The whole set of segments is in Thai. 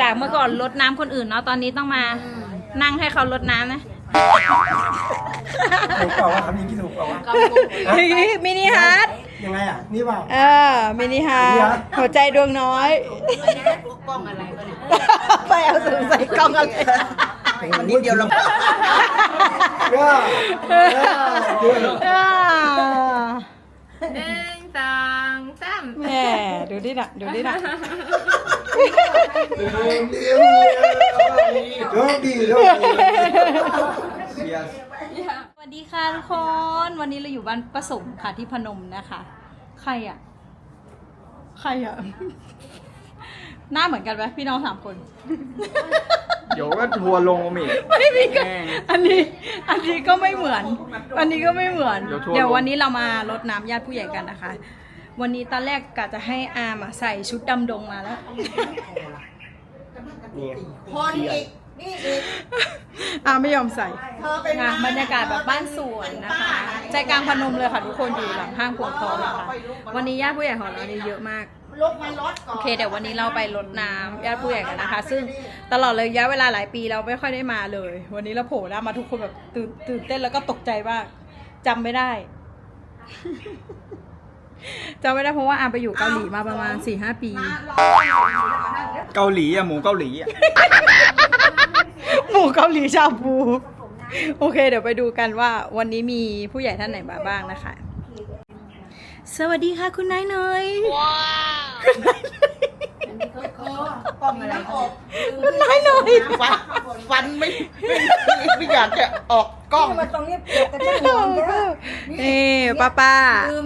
จากเมื่อก่อนรดน้ำคนอื่นเนาะตอนนี้ต้องมา นั่งให้เขารดน้ำนะถูกเปล่าวะทำอย่างนี้ถูกเปล่าวะมินิฮาร์ดยังไงอะ นี่เปล่า เออมินิฮาร์ดหัวใจดวงน้อย กล้องอะไรก็เนี่ยไปเอาสูงใส่กล้องอะไรมันนิดเดียวลงก็อ่าหนึ่งสองสาม แหม่ดูดิน่ะ ดูดิน่ะเดียวเดียว โชคดีโชคดีเชียสวัสดีค่ะทุกคน วันนี้เราอยู่บ้านประสมค่ะที่พนมนะคะ ใครอะ ใครอะ หน้าเหมือนกันไหมพี่น้องสามคน เดี๋ยวก็ทัวร์ลงมาอีก ไม่มีกัน อันนี้ อันนี้ก็ไม่เหมือน อันนี้ก็ไม่เหมือน เดี๋ยววันนี้เรามารดน้ำญาติผู้ใหญ่กันนะคะ วันนี้ตอนแรกกะจะให้อามาใส่ชุดดำดงมาแล้ว นี่คนอีก นี่อีก อาไม่ยอมใส่เธอเป็นอะบรรยากาศแบบบ้านสวนนะคะ ใจกลางพนมเลยค่ะทุกคนอยู่หลังห้างพวงทองนะคะวันนี้ญาติผู้ใหญ่ของเราเนี่ยเยอะมากลุกมาลดก่อโอนเคเดี๋ยววันนี้เราไปรดน้ำญาติผู้ใหญ่กันนะคะ ซึ่งตลอดระยะเวลาหลายปีเราไม่ค่อยได้มาเลย วันนี้เราโผล่หน้ามาทุกคนแบบตื่นตื่นเต้นแล้วก็ตกใจมากจำไม่ได้ จำไม่ได้เพราะว่าอาไปอยู่เกาหลีมาประมาณ4ี่ห้าปี เกาหลีอะหมูเกาหลีอะหมูเกาหลีชาบู โอเค เดี๋ยวไปดูกันว่าวันนี้มีผู้ใหญ่ท่านไหนมาบ้างนะคะ สวัสดีค่ะคุณนายเนยกล้องอะไรก็คุณนายเนยฟันฟันไม่ไม่ไม่อยากจะออกกล้อง มาตรงนี้เปียกกันทั้งหัวเยอะนี่ป้าป้าลืม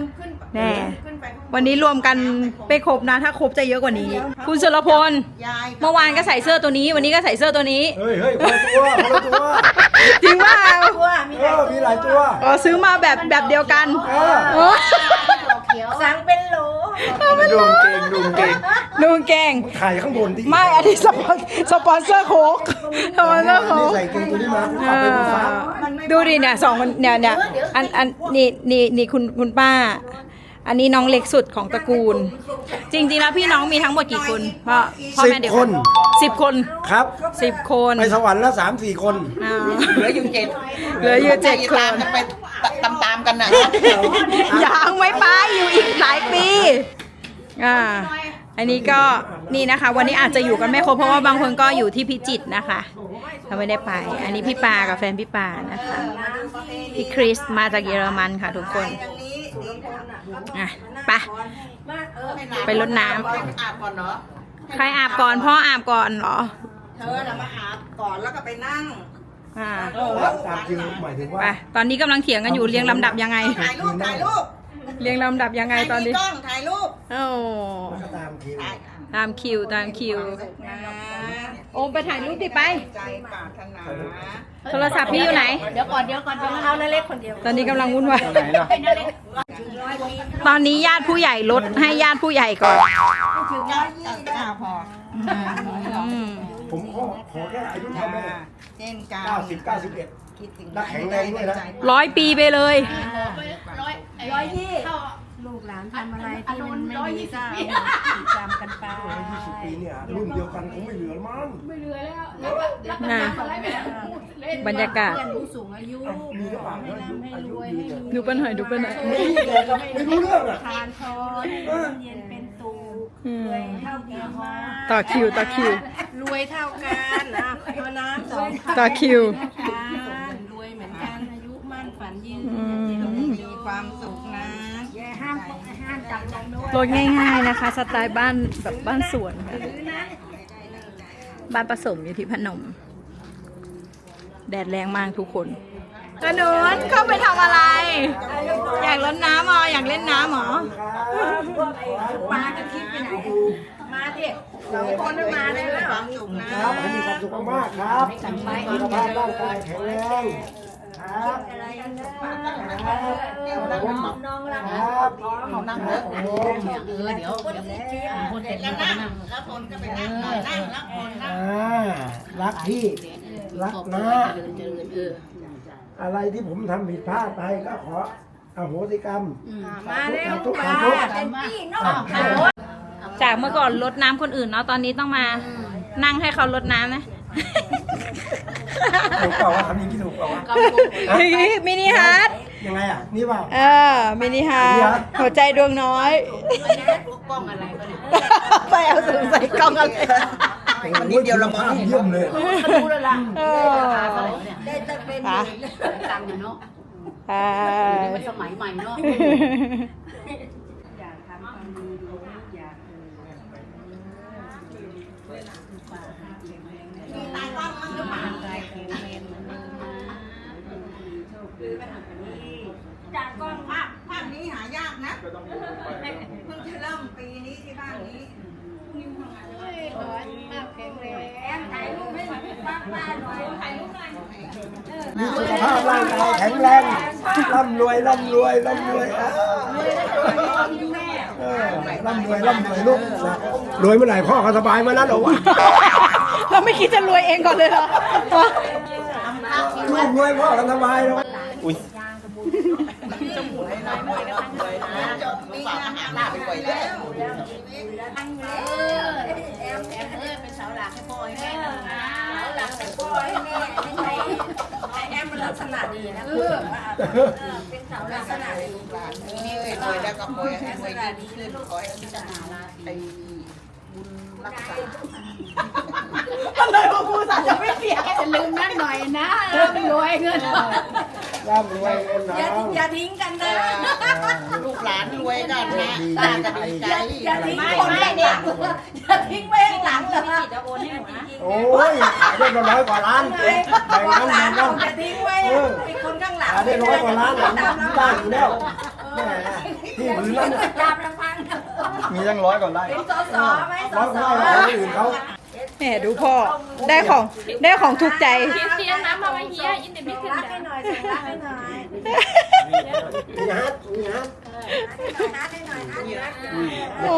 ขึ้น แน่ขึ้นไปข้างบนวันนี้รวมกันไปครบนะ ถ้าครบจะเยอะกว่านี้ คุณสุรพลยายเมื่อวานก็ใส่เสื้อตัวนี้ วันนี้ก็ใส่เสื้อตัวนี้ เฮ้ยเฮ้ยคนละตัวคนละตัวจริงว่าตัวมีเออมีหลายตัวอ๋อซื้อมาแบบแบบเดียวกันเออโอ้เขียวสั่งเป็นโหลดูกางเกงดูกางเกงดูเก่งถ่ายข้างบนดิไม่อันนี้สปอนสปอนเซอร์โค้กสปอนเซอร์โค้นี่กใส่เกงตัวนี้มาเอขับไปบนฟ้าอดูดิเนี่ยสองคนเนี่ยเนี่ยอันอันนี่นี่นี่คุณคุณป้า อันนี้น้องเล็กสุดของตระกูล จริงๆแล้วพี่น้องมีทั้งหมดกี่คนพ่อพ่อสิบแม่เดียวคกันนสิบคนครับ สิบคนไปสวรรค์แล้วสามสี่คนอ่าเหลืออยู่เจ็ดเหลืออยู่เจ็ดคนตามกันไปตามตามๆกันนะ ยังไม่ไปอยู่อีกหลายปี อ่า อันนี้ก็นี่นะคะ วันนี้อาจจะอยู่กันไม่ครบเพราะว่าบางคนก็อยู่ที่พิจิตรนะคะเขาไม่ได้ไป อันนี้พี่ปากับแฟนพี่ปานะคะพี่คริสมาจากเยอรมันค่ะทุกคน อะไปไปรดน้ำอาบก่อนเนาะใครอาบก่อนพ่ออาบก่อนเหรอเธอน่ะมาอาบก่อนแล้วก็ไปนั่งอ่าตามจริงหมายถึงว่าไปตอนนี้กำลังเถียงกันอยู่เรียงลำดับยังไง ถ่ายรูปถ่ายรูปเรียงลำดับยังไงตอนนี้ใครมีกล้องถ่ายรูปโอ้ตามคิวตามคิวตามคิวนะโอมไปถ่ายรูปดิไป ใจปรารถนาโทรศัพท์พี่อยู่ไหน เดี๋ยวก่อนเดี๋ยวก่อนเดี๋ยวเอาเล็กคนเดียวตอนนี้กำลังวุ่นวาย ไหนล่ะ ตอนนี้ญาติผู้ใหญ่ลดให้ญาติผู้ใหญ่ก่อนถึงร้อยยี่สิบพออืมผมขอขอแค่อายุเท่าแม่เช่นกันเก้าสิบเก้าสิบเอ็ดคิดถึงและแข็งแรงด้วยนะร้อยปีไปเลยร้อยยี่ลู กหลานทำอะไรที่มันไม่ดีก็จำกันไปยี่สิบปีเนี่ยรุ่นเดียวกันคงไม่เหลือมั้งนะบรรยากาศเพื่อนผู้สูงอายุมีหรือเปล่าให้ร่ำให้รวยให้มีดูปัญหาดูปัญหาไม่รู้เรื่องอะทานทอนเย็นเป็นตูกอืมรวยเท่ากันมาต่อคิวต่อคิว รวยเท่ากันนะพน้ำสองต่อคิว รถง่าย ๆนะคะ สไตล์บ้านแบบบ้านสวนค่ะบ้านผสมอยู่ที่พนม แดดแรงมากทุกคนกระนุนเข้าไปทำอะไร อยากรดน้ำเหรออยากเล่นน้ำเหรอมากันคิดไปไหนมาดิสองคนนั้นมาเลยแล้วความสุขนะครับให้มีความสุขมากๆครับสุขภาพร่างกายแข็งแรง ครับครับน้องรักครับเขานั่งเถอะเออเดี๋ยวเดี๋ยวคนที่เสร็จแล้วนั่งแล้วคนก็ไปนั่งหน่อยนั่งแล้วคนนั่งรักพี่รักนะอะไรที่ผมทำผิดพลาดไปก็ขออโหสิกรรมมาเร็วทุกมาทุกเต็มที่เนาะจากเมื่อก่อนรดน้ำคนอื่นเนาะตอนนี้ต้องมานั่งให้เขาลดน้ำนะ ถูกเปล่าวะทำอย่างนี้ถูกเปล่าวะมินิฮาร์ดยังไงอะ นี่เปล่า เออมินิฮาร์ดหัวใจดวงน้อยกล้องอะไรก็เนี่ยไปเอาสูงใส่กล้องอะไรมันนิดเดียวเรามองเยี่ยมเลยรู้แล้วล่ะเออราคาเท่าไหร่เนี่ยได้จะเป็นค่ะตังค์เนาะไปมันสมัยใหม่เนาะ ตายบ้างมั้งหรือเปล่า จากกล้องภาพภาพนี้หายากนะเพิ่งจะเริ่มปีนี้ที่บ้านนี้ถ่ายรูปให้ป้าป้าหน่อยถ่ายรูปหน่อยมีสุขภาพร่างกายแข็งแรงร่ำรวยร่ำรวยร่ำรวยอ่าเออร่ำรวยร่ำรวยลูกนะรวยเมื่อไหร่พ่อก็สบายเมื่อนั้นเหรอวะเราไม่คิดจะรวยเองก่อนเลยเหรอลูกรวยพ่อก็สบายแล้ว อุ้ยแอมแอมเอ้ยเป็นเสาหลักให้พ่อให้แม่นะเสาหลักให้พ่อให้แม่ให้ใครแอมมันลักษณะดีนะเออเป็นเสาลักษณะดีนี่เลยรวยแล้วก็คอยให้รวยดีขึ้นคอยพิจารณาไอ้บุญรักษาอะไรวะกูสาจะไม่เสียอย่าลืมนั่นหน่อยนะเริ่มรวยเงิน ร่ำรวยเงินทอย่าองอย่าทิ้งกันนะ ลูกหลานรวยกันนะดีตาก็ดีใจอย่าทิ้งคนไม่เด็กอย่าทิ้งไว้ข้างหลังเลยโอ้ยขายได้มาร้อยกว่าล้านแบ่งขอนั้นหลาแบ่นงเรานั้นอย่าทิ้งไว้ไอ้คนข้างหลังขายได้ร้อยกว่าล้านหลังบ้านอยู่แล้วแม่ที่ผืนนั้นน่ะตามลำพังมีตั้งร้อยกว่าไร่เป็นสอสอไหมสร้ออยกสว่าอล้านคนอื่นเขา แม่ดูพ่อ ได้ของได้ของถูกใจรักให้หน่อยรักให้หน่อยมีฮัทมีฮัทรักให้หน่อยรักให้หน่อยโอ้